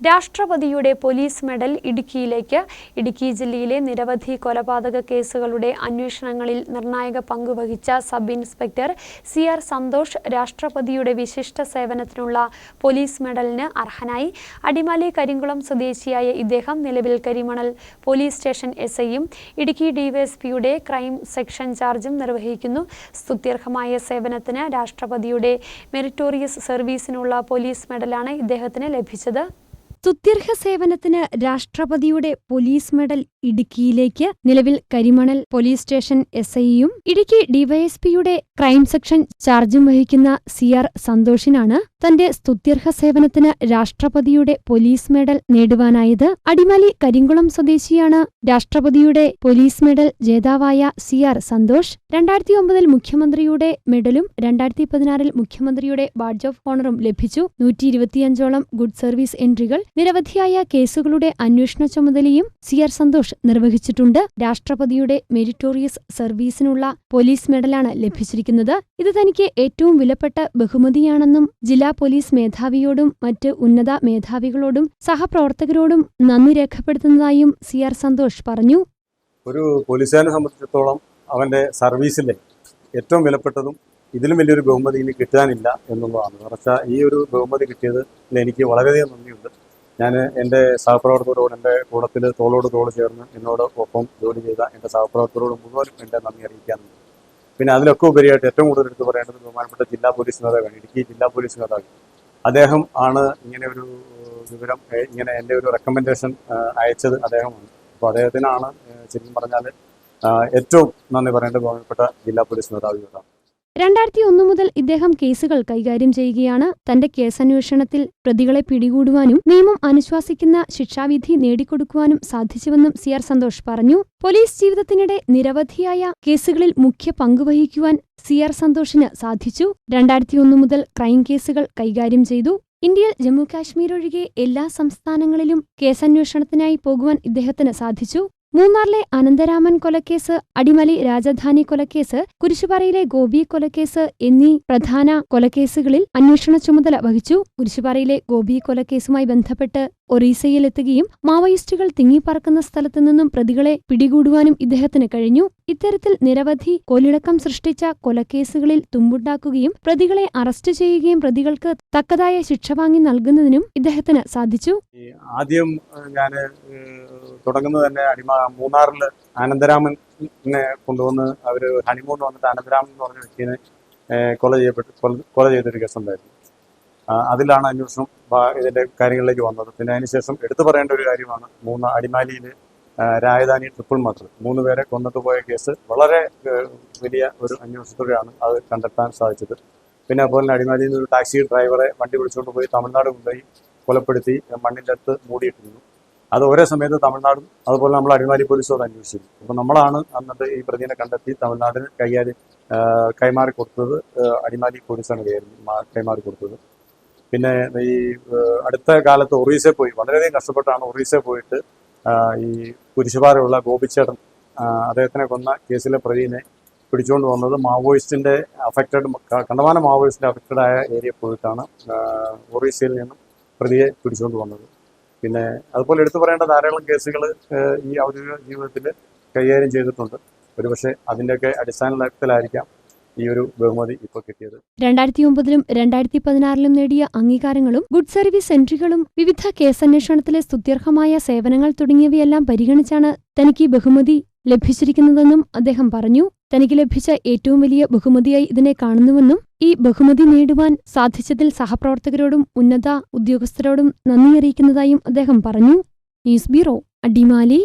രാഷ്ട്രപതിയുടെ police medal ഇടുക്കിയിലേക്ക്. Idukki ജില്ലയിലെ നിരവധി കൊലപാതക കേസുകളുടെ അന്വേഷണങ്ങളിൽ നിർണായക പങ്കുവഹിച്ച sub inspector C R Santhosh രാഷ്ട്രപതിയുടെ വിശിഷ്ട സേവനത്തിനുള്ള പോലീസ് മെഡലിന് അർഹനായി. അടിമാലി കരിങ്കുളം സ്വദേശിയായ ഇദ്ദേഹം നിലവിൽ കരിമണൽ പോലീസ് സ്റ്റേഷൻ എസ് ഐയും ഇടുക്കി ഡിവൈഎസ്പിയുടെ ക്രൈം സെക്ഷൻ ചാർജും നിർവഹിക്കുന്നു. സ്തുത്യർഹമായ സേവനത്തിന് രാഷ്ട്രപതിയുടെ മെറിറ്റോറിയസ് സർവീസിനുള്ള പോലീസ് മെഡലാണ് ഇദ്ദേഹത്തിന് ലഭിച്ചത്. സ്തുത്യർഹ സേവനത്തിന് രാഷ്ട്രപതിയുടെ പോലീസ് മെഡൽ ഇടുക്കിയിലേക്ക്. നിലവിൽ കരിമണൽ പോലീസ് സ്റ്റേഷൻ എസ് ഐയും ഇടുക്കി ഡിവൈഎസ്പിയുടെ ക്രൈം സെക്ഷൻ ചാർജും വഹിക്കുന്ന സി ആർ സന്തോഷിനാണ് തന്റെ സ്തുത്യർഹ സേവനത്തിന് രാഷ്ട്രപതിയുടെ പോലീസ് മെഡൽ നേടുവാനായത്. അടിമാലി കരിങ്കുളം സ്വദേശിയാണ് രാഷ്ട്രപതിയുടെ പോലീസ് മെഡൽ ജേതാവായ സി ആർ സന്തോഷ്. രണ്ടായിരത്തി ഒമ്പതിൽ മുഖ്യമന്ത്രിയുടെ മെഡലും രണ്ടായിരത്തി പതിനാറിൽ മുഖ്യമന്ത്രിയുടെ ബാഡ്ജ് ഓഫ് ഓണറും ലഭിച്ചു. നൂറ്റി ഇരുപത്തിയഞ്ചോളം ഗുഡ് സർവീസ് എൻട്രികൾ നിരവധിയായ കേസുകളുടെ അന്വേഷണ ചുമതലയും സി ആർ സന്തോഷ് നിർവഹിച്ചിട്ടുണ്ട്. രാഷ്ട്രപതിയുടെ മെരിറ്റോറിയസ് സർവീസിനുള്ള പോലീസ് മെഡലാണ് ലഭിച്ചിരിക്കുന്നത്. ഇത് തനിക്ക് ഏറ്റവും വിലപ്പെട്ട ബഹുമതിയാണെന്നും ജില്ലാ പോലീസ് മേധാവിയോടും മറ്റ് ഉന്നത മേധാവികളോടും സഹപ്രവർത്തകരോടും നന്ദി രേഖപ്പെടുത്തുന്നതായും സി ആർ സന്തോഷ് പറഞ്ഞു. ഒരു പോലീസുകാരനെ സംബന്ധിച്ചിടത്തോളം അവന്റെ സർവീസിലെ ഏറ്റവും വിലപ്പെട്ടതും ഇതിലും വലിയൊരു ബഹുമതി ഇനി കിട്ടാനില്ല എന്നുള്ളതാണ്. ഈ ഒരു ബഹുമതി കിട്ടിയത് എനിക്ക് വളരെയധികം നന്ദിയുണ്ട്. ഞാൻ എന്റെ സഹപ്രവർത്തകരോട് എന്റെ കൂടത്തിൽ തോളോട് തോൾ ചേർന്ന് എന്നോട് ഒപ്പം ജോലി ചെയ്ത എന്റെ സഹപ്രവർത്തകരോട് മുഴുവനും എന്റെ നന്ദി അറിയിക്കാനുണ്ട് പിന്നെ അതിലൊക്കെ ഉപരിയായിട്ട് ഏറ്റവും കൂടുതൽ എടുത്ത് പറയേണ്ടത് ബഹുമാനപ്പെട്ട ജില്ലാ പോലീസ് നേതാവാണ് ഇടുക്കി ജില്ലാ പോലീസ് നേതാവ് അദ്ദേഹം ആണ് ഇങ്ങനെ ഒരു വിവരം ഇങ്ങനെ എന്റെ ഒരു റെക്കമെൻഡേഷൻ അയച്ചത് അദ്ദേഹമാണ്. അപ്പോൾ അദ്ദേഹത്തിനാണ് ശരിക്കും പറഞ്ഞാൽ ഏറ്റവും നന്ദി പറയേണ്ടത് ബഹുമാനപ്പെട്ട ജില്ലാ പോലീസ് മേധാവിയോടാണ്. രണ്ടായിരത്തി ഒന്ന് മുതൽ ഇദ്ദേഹം കേസുകൾ കൈകാര്യം ചെയ്യുകയാണ്. തന്റെ കേസന്വേഷണത്തിൽ പ്രതികളെ പിടികൂടുവാനും നിയമം അനുശാസിക്കുന്ന ശിക്ഷാവിധി നേടിക്കൊടുക്കുവാനും സാധിച്ചുവെന്നും സി ആർ സന്തോഷ് പറഞ്ഞു. പോലീസ് ജീവിതത്തിനിടെ നിരവധിയായ കേസുകളിൽ മുഖ്യ പങ്കുവഹിക്കുവാൻ സി ആർ സന്തോഷിന് സാധിച്ചു. രണ്ടായിരത്തി ഒന്ന് മുതൽ ക്രൈം കേസുകൾ കൈകാര്യം ചെയ്തു. ഇന്ത്യയിൽ ജമ്മു കാശ്മീർ ഒഴികെ എല്ലാ സംസ്ഥാനങ്ങളിലും കേസന്വേഷണത്തിനായി പോകുവാൻ ഇദ്ദേഹത്തിന് സാധിച്ചു. മൂന്നാറിലെ അനന്തരാമൻ കൊലക്കേസ് അടിമലി രാജധാനി കൊലക്കേസ് കുരിശുപാറയിലെ ഗോപി കൊലക്കേസ് എന്നീ പ്രധാന കൊലക്കേസുകളിൽ അന്വേഷണ ചുമതല വഹിച്ചു. കുരിശുപാറയിലെ ഗോപി കൊലക്കേസുമായി ബന്ധപ്പെട്ട് ഒറീസയിലെത്തുകയും മാവോയിസ്റ്റുകൾ തിങ്ങിപ്പറക്കുന്ന സ്ഥലത്തു നിന്നും പ്രതികളെ പിടികൂടുവാനും ഇദ്ദേഹത്തിന് കഴിഞ്ഞു. ഇത്തരത്തിൽ നിരവധി കൊലിടക്കം സൃഷ്ടിച്ച കൊലക്കേസുകളിൽ തുമ്പുണ്ടാക്കുകയും പ്രതികളെ അറസ്റ്റ് ചെയ്യുകയും പ്രതികൾക്ക് തക്കതായ ശിക്ഷ വാങ്ങി നൽകുന്നതിനും ഇദ്ദേഹത്തിന് സാധിച്ചു. ആദ്യം ഞാൻ തുടങ്ങുന്നത് തന്നെ മൂന്നാറിൽ ആനന്ദരാമനെ കൊണ്ടുവന്ന് അവർ ഹണിമൂൺ വന്നിട്ട് ആനന്ദരാമൻ എന്ന് പറഞ്ഞ വ്യക്തിനെ കൊല ചെയ്യപ്പെട്ട് കൊല- ചെയ്തൊരു കേസുണ്ടായിരുന്നു. അതിലാണ് അന്വേഷണം ഇതിന്റെ കാര്യങ്ങളിലേക്ക് വന്നത്. പിന്നെ അതിനുശേഷം എടുത്തു പറയേണ്ട ഒരു കാര്യമാണ് മൂന്ന് അടിമാലിയിൽ രാജധാനി ട്രിപ്പിൾ മർഡർ. മൂന്ന് പേരെ കൊന്നിട്ട് പോയ കേസ് വളരെ വലിയ ഒരു അന്വേഷണത്തോടെയാണ് അത് കണ്ടെത്താൻ സാധിച്ചത്. പിന്നെ അതുപോലെ തന്നെ അടിമാലിയിൽ നിന്ന് ഒരു ടാക്സി ഡ്രൈവറെ വണ്ടി വിളിച്ചുകൊണ്ട് പോയി തമിഴ്നാട് കൊണ്ടുപോയി കൊലപ്പെടുത്തി മണ്ണിന്റെ അടുത്ത് മൂടിയിട്ടിരുന്നു. അത് ഒരേ സമയത്ത് തമിഴ്നാടും അതുപോലെ നമ്മൾ അടിമാലി പോലീസോട് അന്വേഷിച്ചു അപ്പോൾ നമ്മളാണ് അന്നത്തെ ഈ പ്രതിനെ കണ്ടെത്തി തമിഴ്നാടിന് കൈകാര്യം കൈമാറി കൊടുത്തത് അടിമാലി പോലീസാണ് കൈമാറി കൊടുത്തത്. പിന്നെ ഈ അടുത്ത കാലത്ത് ഒറീസയിൽ പോയി. വളരെയധികം കഷ്ടപ്പെട്ടാണ് ഒറീസയിൽ പോയിട്ട് ഈ കുരിശുപാറയുള്ള ഗോപിച്ചേട്ടൻ അദ്ദേഹത്തിനെ കൊന്ന കേസിലെ പ്രതിനെ പിടിച്ചുകൊണ്ട് വന്നത്. മാവോയിസ്റ്റിന്റെ അഫക്റ്റഡ് കണ്ടമാനം മാവോയിസ്റ്റിന്റെ അഫക്റ്റഡ് ആയ ഏരിയ പോയിട്ടാണ് ഒറീസയിൽ നിന്നും പ്രതിയെ പിടിച്ചുകൊണ്ട് വന്നത്. പിന്നെ അതുപോലെ എടുത്തു പറയേണ്ട ധാരാളം കേസുകൾ ഈ ഔദ്യോഗിക ജീവിതത്തിൽ കൈകാര്യം ചെയ്തിട്ടുണ്ട്. ഒരുപക്ഷെ അതിന്റെയൊക്കെ അടിസ്ഥാനത്തിലായിരിക്കാം ഈ ഒരു ബഹുമതി ഇപ്പോൾ കിട്ടിയത്. രണ്ടായിരത്തി ഒമ്പതിലും രണ്ടായിരത്തി പതിനാറിലും നേടിയ അംഗീകാരങ്ങളും ഗുഡ് സർവീസ് എൻട്രികളും വിവിധ കേസന്വേഷണത്തിലെ സ്തുത്യർഹമായ സേവനങ്ങൾ തുടങ്ങിയവയെല്ലാം പരിഗണിച്ചാണ് തനിക്ക് ഈ ബഹുമതി ലഭിച്ചിരിക്കുന്നതെന്നും അദ്ദേഹം പറഞ്ഞു. തനിക്ക് ലഭിച്ച ഏറ്റവും വലിയ ബഹുമതിയായി ഇതിനെ കാണുന്നുവെന്നും ഈ ബഹുമതി നേടുവാൻ സാധിച്ചതിൽ സഹപ്രവർത്തകരോടും ഉന്നത ഉദ്യോഗസ്ഥരോടും നന്ദി അറിയിക്കുന്നതായും അദ്ദേഹം പറഞ്ഞു. News bureau Adimali.